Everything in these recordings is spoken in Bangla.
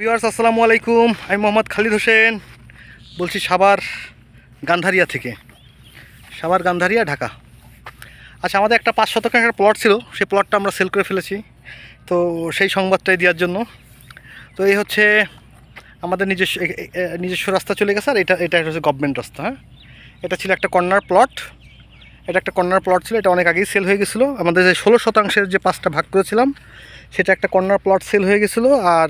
ভিউয়ার্স, আসসালামু আলাইকুম। আমি মোহাম্মদ খালিদ হোসেন। বলছি সাবার গান্ধারিয়া থেকে। সাবার গান্ধারিয়া, ঢাকা। আচ্ছা আমাদের একটা পাঁচ শতক একটা প্লট ছিল। সেই প্লটটা আমরা সেল করে ফেলেছি। তো সেই সংবাদটাই দেওয়ার জন্য। তো এই হচ্ছে আমাদের নিজস্ব নিজস্ব রাস্তা চলে গেছে। আর এটা এটা হচ্ছে গভর্নমেন্ট রাস্তা হ্যাঁ? এটা ছিল একটা কর্নার প্লট এটা একটা কর্নার প্লট ছিল। এটা অনেক আগেই সেল হয়ে গেছিল। আমাদের যে ষোলো শতাংশের যে পাঁচটা ভাগ করেছিলাম, সেটা একটা কর্নার প্লট সেল হয়ে গেছিল। আর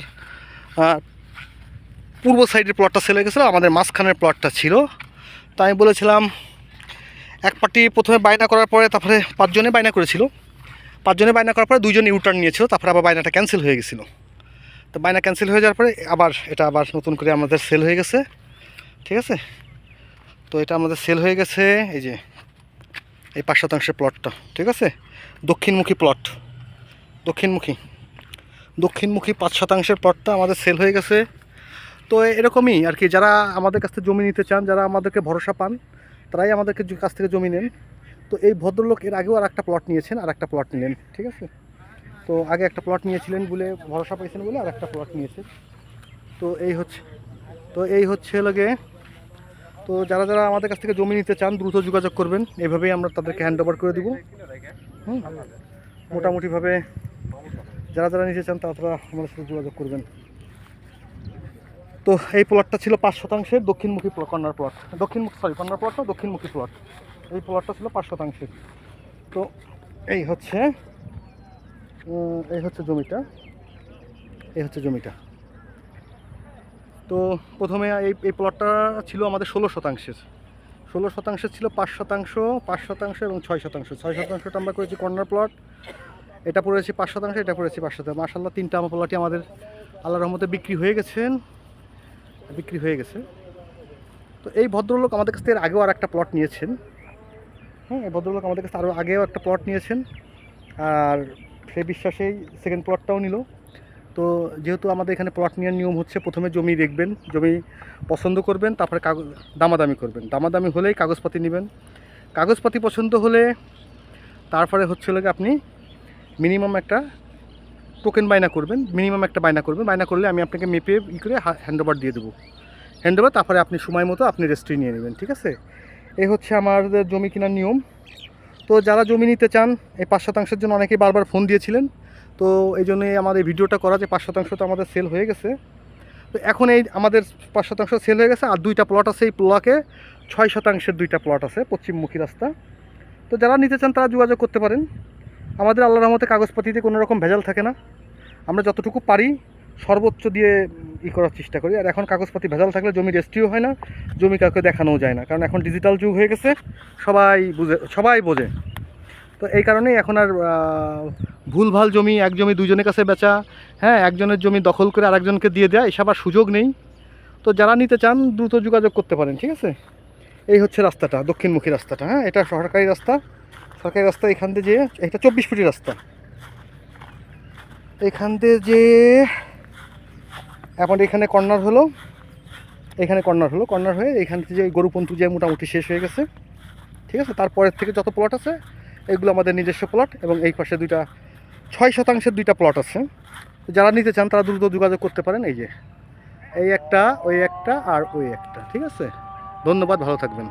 পূর্ব সাইডের প্লটটা সেল হয়ে গেছিল, আমাদের মাঝখানের প্লটটা ছিল। তো আমি বলেছিলাম, এক পার্টি প্রথমে বায়না করার পরে তারপরে পাঁচজনে বায়না করেছিল। পাঁচজনে বায়না করার পরে দুজন ইউটার্ন নিয়েছিল, তারপরে আবার বায়নাটা ক্যান্সেল হয়ে গেছিল। তো বায়না ক্যান্সেল হয়ে যাওয়ার পরে আবার এটা আবার নতুন করে আমাদের সেল হয়ে গেছে। ঠিক আছে? তো এটা আমাদের সেল হয়ে গেছে, এই যে, এই পাঁচ শতাংশের প্লটটা ঠিক আছে? দক্ষিণমুখী প্লট দক্ষিণমুখী। দক্ষিণমুখী পাঁচ শতাংশের প্লটটা আমাদের সেল হয়ে গেছে। তো এরকমই আর কি, যারা আমাদের কাছ থেকে জমি নিতে চান, যারা আমাদেরকে ভরসা পান, তারাই আমাদেরকে কাছ থেকে জমি নেন। তো এই ভদ্রলোক এর আগেও আর একটা প্লট নিয়েছেন আর একটা প্লট নিলেন, ঠিক আছে? তো আগে একটা প্লট নিয়েছিলেন বলে ভরসা পাইছেন বলে আর একটা প্লট নিয়েছে তো এই হচ্ছে, তো এই হচ্ছে লাগে তো যারা যারা আমাদের কাছ থেকে জমি নিতে চান, দ্রুত যোগাযোগ করবেন। এভাবেই আমরা তাদেরকে হ্যান্ড ওভার করে দেবো। হুম? মোটামুটিভাবে যারা যারা নিতে চান তারা আমাদের সাথে যোগাযোগ করবেন। তো এই প্লটটা ছিল পাঁচ শতাংশের দক্ষিণমুখী কর্নার প্লট দক্ষিণমুখী সরি কর্নার প্লট না, দক্ষিণমুখী প্লট এই প্লটটা ছিল পাঁচ শতাংশের। তো এই হচ্ছে এই হচ্ছে জমিটা। এই হচ্ছে জমিটা। তো প্রথমে এই এই প্লটটা ছিল আমাদের ষোলো শতাংশের। ষোলো শতাংশের ছিল পাঁচ শতাংশ পাঁচ শতাংশ এবং ছয় শতাংশ। ছয় শতাংশটা আমরা করেছি কর্নার প্লট এটা পড়েছি পাঁচ শতাংশ, এটা পড়েছি পাঁচ শতাংশ। মাসাল্লাহ তিনটা আমার প্লটই আমাদের আল্লাহ রহমতে বিক্রি হয়ে গেছেন বিক্রি হয়ে গেছে। তো এই ভদ্রলোক আমাদের কাছ থেকে আগেও আর একটা প্লট নিয়েছেন। হ্যাঁ এই ভদ্রলোক আমাদের কাছে আরও আগেও একটা প্লট নিয়েছেন। আর সেই বিশ্বাসেই সেকেন্ড প্লটটাও নিল। তো যেহেতু আমাদের এখানে প্লট নেওয়ার নিয়ম হচ্ছে প্রথমে জমি দেখবেন, জমি পছন্দ করবেন, তারপরে কাগজ, দামাদামি করবেন। দামাদামি হলেই কাগজপাতি নেবেন। কাগজপাতি পছন্দ হলে তারপরে হচ্ছে লাগে আপনি মিনিমাম একটা টোকেন বায়না করবেন, মিনিমাম একটা বায়না করবেন। বায়না করলে আমি আপনাকে মেপে ই করে হ্যান্ড ওভার দিয়ে দেবো। হ্যান্ড ওভার তারপরে আপনি সময় মতো আপনি রেজিস্ট্রি নিয়ে নেবেন, ঠিক আছে? এই হচ্ছে আমাদের জমি কেনার নিয়ম। তো যারা জমি নিতে চান, এই পাঁচ শতাংশের জন্য অনেকেই বারবার ফোন দিয়েছিলেন। তো এই জন্যই আমার এই ভিডিওটা করা যে পাঁচ শতাংশ তো আমাদের সেল হয়ে গেছে। তো এখন এই আমাদের পাঁচ শতাংশ সেল হয়ে গেছে, আর দুইটা প্লট আছে এই প্লকে ছয় শতাংশের দুইটা প্লট আছে, পশ্চিমমুখী রাস্তা। তো যারা নিতে চান তারা যোগাযোগ করতে পারেন। আমাদের আল্লাহ রহমতে কাগজপাতিতে কোনো রকম ভেজাল থাকে না। আমরা যতটুকু পারি সর্বোচ্চ দিয়ে ই করার চেষ্টা করি। আর এখন কাগজপাতি ভেজাল থাকলে জমি রেজিস্ট্রিও হয় না, জমি কাউকে দেখানোও যায় না। কারণ এখন ডিজিটাল যুগ হয়ে গেছে, সবাই বুঝে, সবাই বোঝে। তো এই কারণেই এখন আর ভুলভাল জমি, এক জমি দুজনের কাছে বেচা হ্যাঁ একজনের জমি দখল করে আরেকজনকে দিয়ে দেয়, এসব আর সুযোগ নেই। তো যারা নিতে চান, দ্রুত যোগাযোগ করতে পারেন, ঠিক আছে? এই হচ্ছে রাস্তাটা, দক্ষিণমুখী রাস্তাটা হ্যাঁ এটা সরকারি রাস্তা। সরকারি রাস্তা এখান দিয়ে যে, এটা চব্বিশ ফুটি রাস্তা। এখান দিয়ে যে, এখন এখানে কর্নার হলো। এখানে কর্নার হলো, কর্নার হয়ে এখান থেকে যে গরুপন্তু যে মোটামুটি শেষ হয়ে গেছে। ঠিক আছে? তারপরের থেকে যত প্লট আছে, এগুলো আমাদের নিজস্ব প্লট এবং এই পাশে দুইটা, ছয় শতাংশের দুইটা প্লট আছে। যারা নিতে চান, তারা দ্রুত যোগাযোগ করতে পারেন। এই যে, এই একটা, ওই একটা আর ওই একটা। ঠিক আছে? ধন্যবাদ, ভালো থাকবেন।